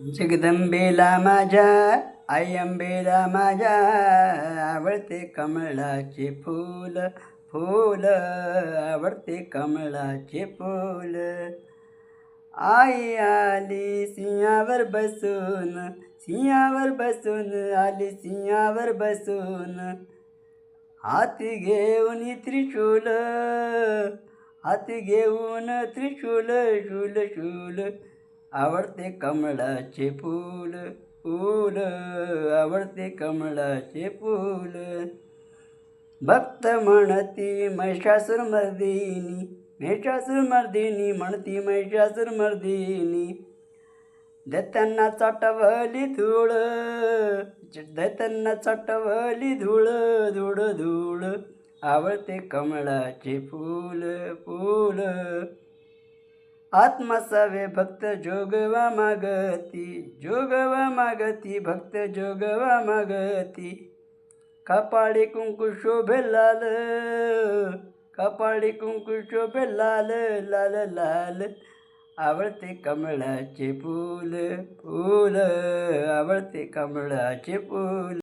जगदंबेला माझ्या आई अंबेला माझ्या आवडते कमळाचे फूल फूल आवडते कमळाचे फूल. आई आली सिंहावर बसून सिंहावर बसून आली सिंहावर बसून. हाती घेऊन त्रिशूल हाती घेऊन त्रिशूल शूल शूल. आवडते कमळाचे फूल फूल आवडते कमळाचे फूल. भक्त म्हणती महिषासूर मर्दिनी महिषासूर मर्दिनी म्हणती महिषासूर मर्दिनी. दैत्यांना चटवली धूळ दैत्यांना चटवली धूळ धूळ धूळ. आवडते कमळाचे फूल फूल. आत्मसावे भक्त जोगवा मागती जोगवा मागती भक्त जोगवा मागती. कपाळी कुंकू शोभे लाल कपाळी कुंकू शोभे लाल लाल लाल. आवडते कमळाचे फूल फूल आवडते कमळाचे फूल.